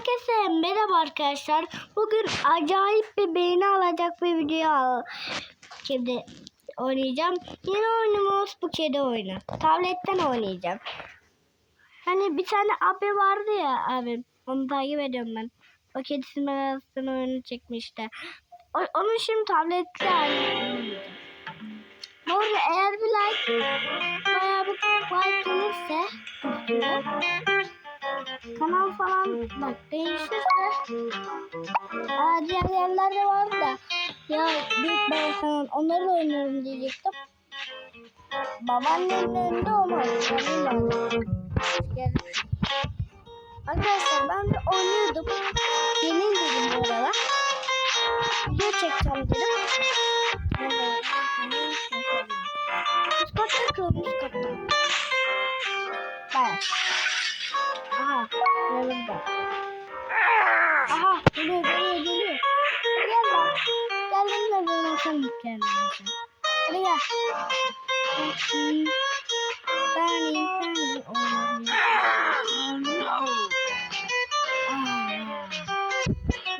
Herkese merhaba arkadaşlar. Bugün acayip bir beğeni alacak bir video şimdi oynayacağım. Yeni oyunumuz bu kedi oyunu. Tabletten oynayacağım. Hani bir tane abi vardı ya abim. Onu takip ediyorum ben. O kedi simülasyon oyunu çekmişti. O- onu şimdi tablette oynayacağım. Bu arada eğer bir like bayağı bir like gelirse kanal falan bak değişirse diğer yerlerde var da ya büyük ben kanal onları da oynarım diyecektim. Babaannemin önünde olmaz. Gel. Arkadaşlar ben de oynuyordum. Yeni dedim bu arada. Video çekeceğim dedim. Üst katta kırılmış katta. Sen kendine. Hadi gel. Bakayım. Bani oynuyor. Aa.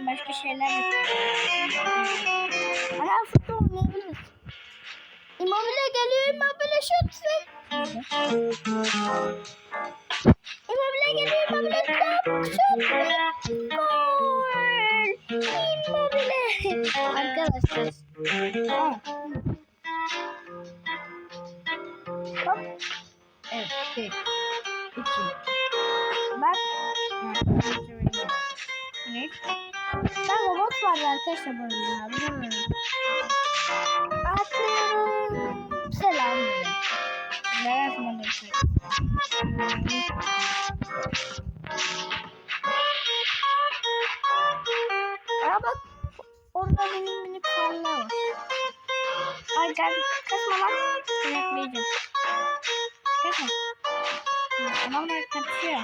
Başka şeyler yapıyor. Ana futbol oynayabiliriz. Immobile geliyor. Immobile şut. Immobile geliyor. Immobile top. Şut. Hop. Evet. Bir. İki. Bak. Ne? Ben robot vardı arkadaşlar bu oyunda. Bilmiyorum. Atıyorum. Selam. Ne yazmadım ki? Aa bak. Orada minik minik fareler var. Ay gel. Kaçma lan. Yemekleyeceğim. Kaçma. Adamlar kaçıyor.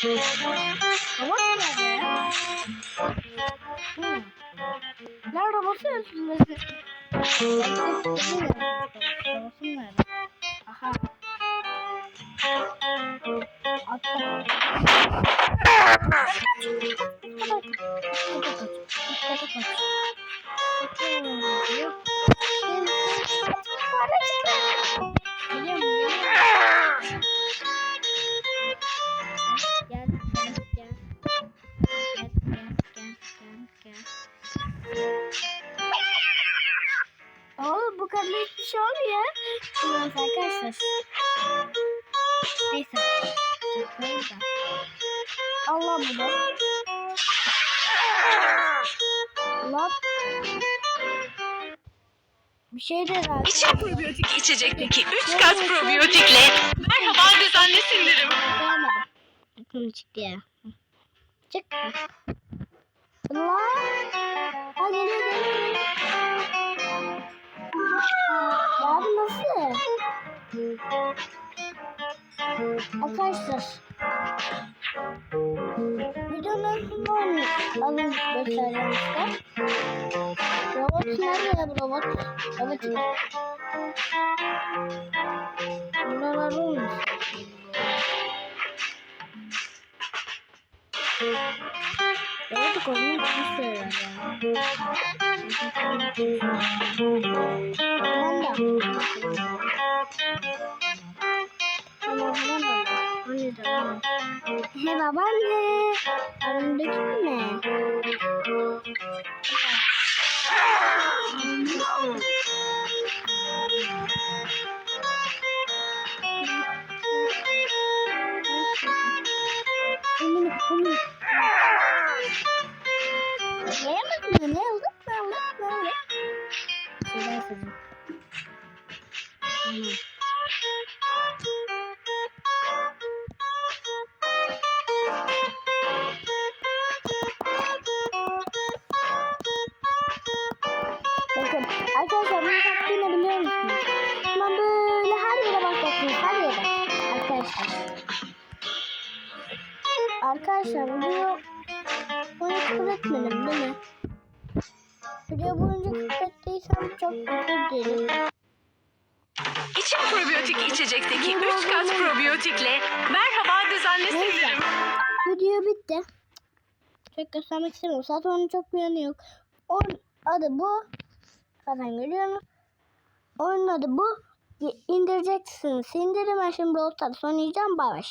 Çünkü bu oyunda olmaz. Robot nerede ya? Hı. Lan robotu nerede? Aha. Attım. Oğlum bu kadar hiçbir şey olmuyor. Neyse arkadaşlar. Neyse. Yapmayayım da. Allah bu da. Lan. Bir şey de var. İçin probiyotik içecekteki 3 kat probiyotikle merhaba düzenli sindirim. Aklım çıktı ya. Çık. Lan. Ha geliyor geliyor. Abi nasıl? Arkadaşlar. Videonun sonunda onu alın göstereceğim işte. Robot? Evet. Buralar olmuş. Evet, şey var ya. Tamam da. Tamam, tamam da. Anne de tamam. He babaanne. Aramdaki ne? Emin, emin. Anlayamadım ya. Ne oldu? Ne oldu? Ne oldu? Şeyler söyleyeyim. Tamam. Arkadaşlar bunu taktiğini biliyor musunuz? Ben böyle her yere başlatıyoruz. Her yere. Arkadaşlar. Arkadaşlar bunu küfür etmedim değil mi? Video boyunca küfür ettiysem çok özür dilerim. İçim probiyotik içecekteki 3 kat probiyotikle merhaba düzenli sindirim. Video bitti. Çok göstermek istemiyorum. Zaten onun çok yanı yok. Onun adı bu. Zaten görüyorsunuz. Oyunun adı bu. İndireceksiniz. Sindirim. Ben şimdi Brawl Stars oynayacağım. Bay.